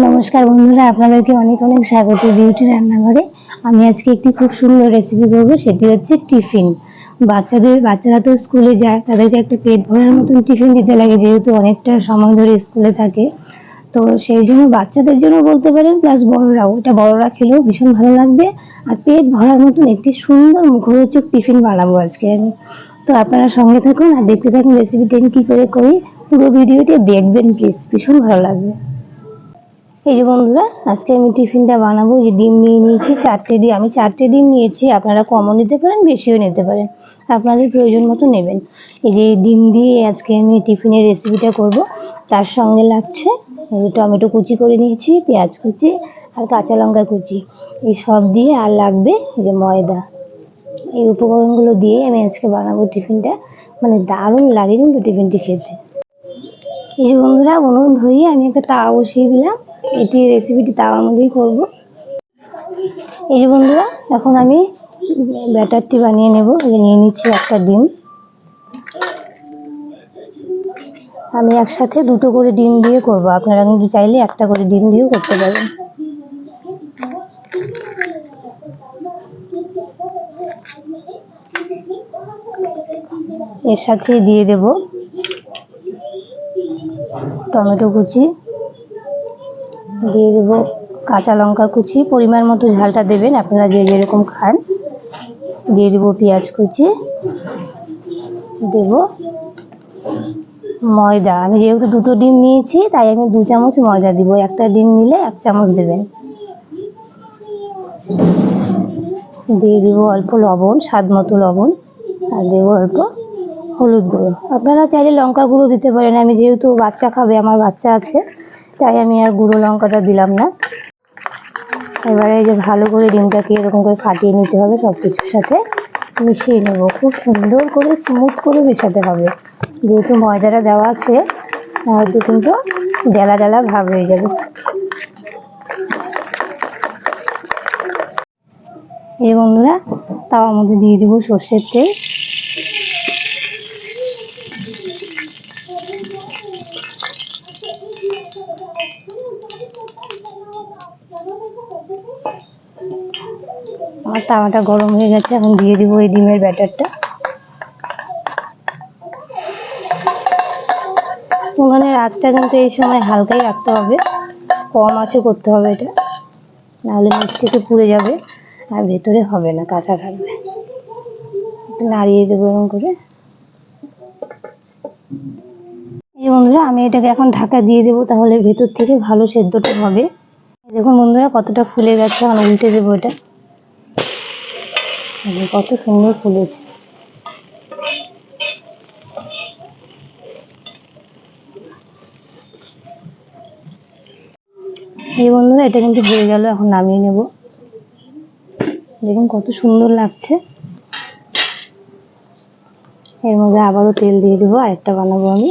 নমস্কার বন্ধুরা, আপনাদেরকে অনেক অনেক স্বাগত বিউটি রান্নাঘরে। আমি আজকে একটি খুব সুন্দর রেসিপি করব, সেটি হচ্ছে টিফিন। বাচ্চাদের, বাচ্চারা তো স্কুলে যায়, তাদেরকে একটা পেট ভরার মতন টিফিন দিতে লাগে, যেহেতু অনেকটা সময় ধরে স্কুলে থাকে। তো সেই জন্য বাচ্চাদের জন্য বলতে পারেন প্লাস বড়রাও। এটা বড়রা খেলেও ভীষণ ভালো লাগবে। আর পেট ভরার মতন একটি সুন্দর মুখরোচক টিফিন বানাবো আজকে আমি। তো আপনারা সঙ্গে থাকুন আর দেখতে থাকুন রেসিপিটা আমি কী করে করি। পুরো ভিডিওটি দেখবেন প্লিজ ভীষণ ভালো লাগবে। এই যে বন্ধুরা, আজকে আমি টিফিনটা বানাবো। যে ডিম নিয়ে নিয়েছি, চারটে ডিম। আমি চারটে ডিম নিয়েছি, আপনারা কমও নিতে পারেন, বেশিও নিতে পারেন। আপনাদের প্রয়োজন মতো নেবেন। এই যে ডিম দিয়ে আজকে আমি টিফিনের রেসিপিটা করব। তার সঙ্গে লাগছে টমেটো কুচি করে নিয়েছি, পেঁয়াজ কুচি আর কাঁচা লঙ্কা কুচি। এই সব দিয়ে আর লাগবে এই যে ময়দা। এই উপকরণগুলো দিয়ে আমি আজকে বানাবো টিফিনটা মানে দারুণ লাগে কিন্তু টিফিনটি খেতে। এই যে বন্ধুরা, উনুন ধরিয়ে আমি একটা তাওয়া বসিয়ে দিলাম। এটি রেসিপিটি তাওয়ার মধ্যেই করব। এই যে বন্ধুরা, এখন আমি ব্যাটারটি বানিয়ে নেব। এই নিয়ে নিচ্ছি একটা ডিম। আমি একসাথে দুটো করে ডিম দিয়ে করব। আপনারা কিন্তু চাইলে একটা করে ডিম দিয়েও করতে পারেন। এর সাথে দিয়ে দেব টমেটো কুচি। দিয়ে দেবো কাঁচা লঙ্কা কুচি। পরিমাণ মতো ঝালটা দেবেন, আপনারা যে যেরকম খান। দিয়ে দেবো পেঁয়াজ কুচি। দেব ময়দা। আমি যেহেতু দুটো ডিম নিয়েছি, তাই আমি দু চামচ ময়দা দিব। একটা ডিম নিলে এক চামচ দেবেন। দিয়ে দিব অল্প লবণ, স্বাদ মতো লবণ। আর দেবো অল্প হলুদ গুঁড়ো। আপনারা চাইলে লঙ্কা গুঁড়ো দিতে পারেন। আমি যেহেতু বাচ্চা খাবে, আমার বাচ্চা আছে। তাই আমি আর গুঁড়ো লঙ্কাটা দিলাম না। এবারে এই যে ভালো করে ডিমটাকে এরকম করে ফাটিয়ে নিতে হবে সব কিছুর সাথে। মিশিয়ে নেব। খুব সুন্দর করে স্মুথ করে মেশাতে হবে। যেহেতু ময়দাটা দেওয়া আছে হয়তো কিন্তু ডেলা ডেলা ভাব হয়ে যাবে। এই বন্ধুরা, তাওয়ার মধ্যে দিয়ে দেবো সর্ষের তেল। আমার তাওয়াটা গরম হয়ে গেছে, এখন দিয়ে দিব এই ডিমের ব্যাটারটা। উনুনের আঁচটা কিন্তু এই সময় হালকাই রাখতে হবে, কম আছে করতে হবে এটা, নাহলে নিচ থেকে পুড়ে যাবে, আর ভেতরে হবে না, কাঁচা থাকবে। নাড়িয়ে দেবো এরকম করে। এই বন্ধুরা, আমি এটাকে এখন ঢাকা দিয়ে দেবো, তাহলে ভেতর থেকে ভালো সেদ্ধটা হবে। দেখুন বন্ধুরা, কতটা ফুলে গেছে এখন উল্টে দেবো এটা কত সুন্দর ফুলেছে। এই বন্ধুরা, এটা কিন্তু হয়ে গেল, এখন নামিয়ে নেব। দেখুন, কত সুন্দর লাগছে। এর মধ্যে আবারও তেল দিয়ে দেবো, আরেকটা বানাবো আমি।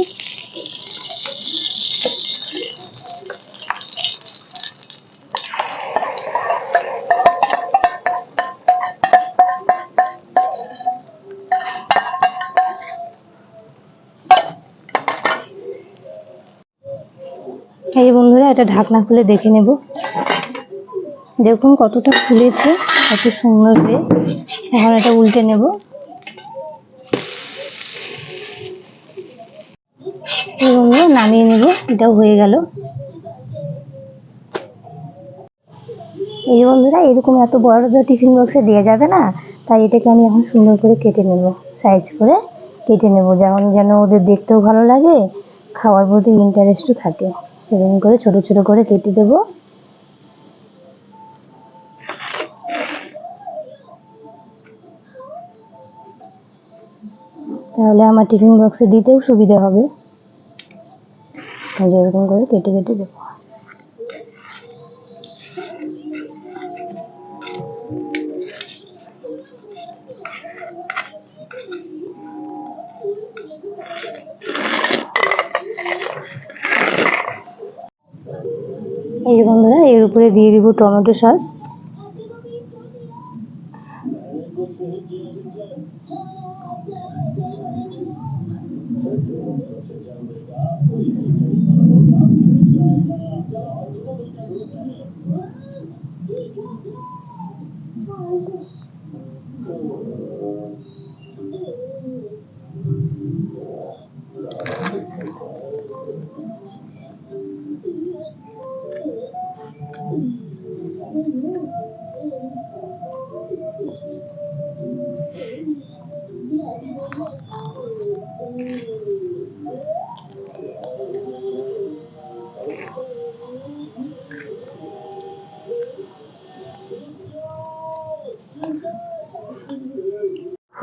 এটা ঢাকনা খুলে দেখে নেব। দেখুন কতটা ফুলেছে, কত সুন্দর হয়ে এখন এটা উল্টে নেব। নামিয়ে নেব, এটাও হয়ে গেল। এই বন্ধুরা, এরকম এত বড় তো টিফিন বক্সে দেওয়া যাবে না, তাই এটাকে আমি এখন সুন্দর করে কেটে নেব, সাইজ করে কেটে নেব, যেমন যেন ওদের দেখতেও ভালো লাগে, খাওয়ার প্রতি ইন্টারেস্টও থাকে। সেরকম করে, ছোট ছোট করে কেটে দেব। তাহলে আমার টিফিন বক্সে দিতেও সুবিধা হবে। যেরকম করে কেটে কেটে দেবো। এই বন্ধুরা এর উপরে দিয়ে দিব টমেটো সস।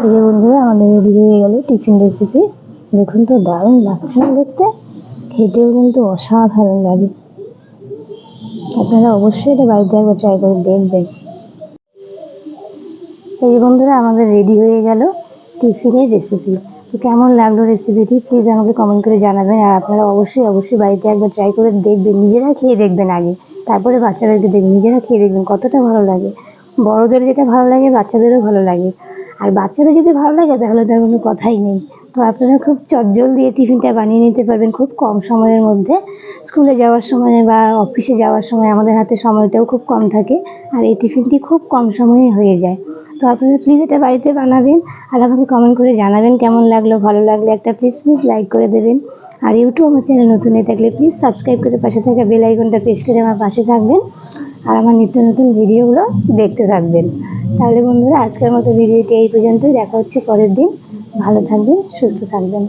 এই বন্ধুরা, আমাদের রেডি হয়ে গেল টিফিন রেসিপি দেখুন তো, দারুণ লাগছে না দেখতে। খেতেও কিন্তু অসাধারণ লাগে। আপনারা অবশ্যই এটা বাড়িতে একবার ট্রাই করে দেখবেন। এই বন্ধুরা, আমাদের রেডি হয়ে গেল টিফিনের রেসিপি তো কেমন লাগল রেসিপিটি প্লিজ আমাকে কমেন্ট করে জানাবেন। আর আপনারা অবশ্যই অবশ্যই বাড়িতে একবার ট্রাই করে দেখবেন। নিজেরা খেয়ে দেখবেন আগে। তারপরে বাচ্চাদেরকে দেখবেন। নিজেরা খেয়ে দেখবেন কতটা ভালো লাগে। বড়দের যেটা ভালো লাগে, বাচ্চাদেরও ভালো লাগে। আর বাচ্চাদের যদি ভালো লাগে, তাহলে তার কোনো কথাই নেই। তো আপনারা খুব চটজল দিয়ে টিফিনটা বানিয়ে নিতে পারবেন খুব কম সময়ের মধ্যে। স্কুলে যাওয়ার সময় বা অফিসে যাওয়ার সময় আমাদের হাতে সময়টাও খুব কম থাকে আর এই টিফিনটি খুব কম সময়ে হয়ে যায়। তো আপনারা প্লিজ এটা বাড়িতে বানাবেন আর আমাকে কমেন্ট করে জানাবেন কেমন লাগল, ভালো লাগলে একটা প্লিজ প্লিজ লাইক করে দেবেন। আর ইউটিউব আমার চ্যানেল নতুন হয়ে থাকলে প্লিজ সাবস্ক্রাইব করে পাশে থাকা বেল আইকনটা প্রেস করে আমার পাশে থাকবেন। আর আমার নিত্য নতুন ভিডিওগুলো দেখতে থাকবেন। তাহলে বন্ধুরা, আজকের মতো ভিডিওটি এই পর্যন্তই। দেখা হচ্ছে পরের দিন। ভালো থাকবেন, সুস্থ থাকবেন।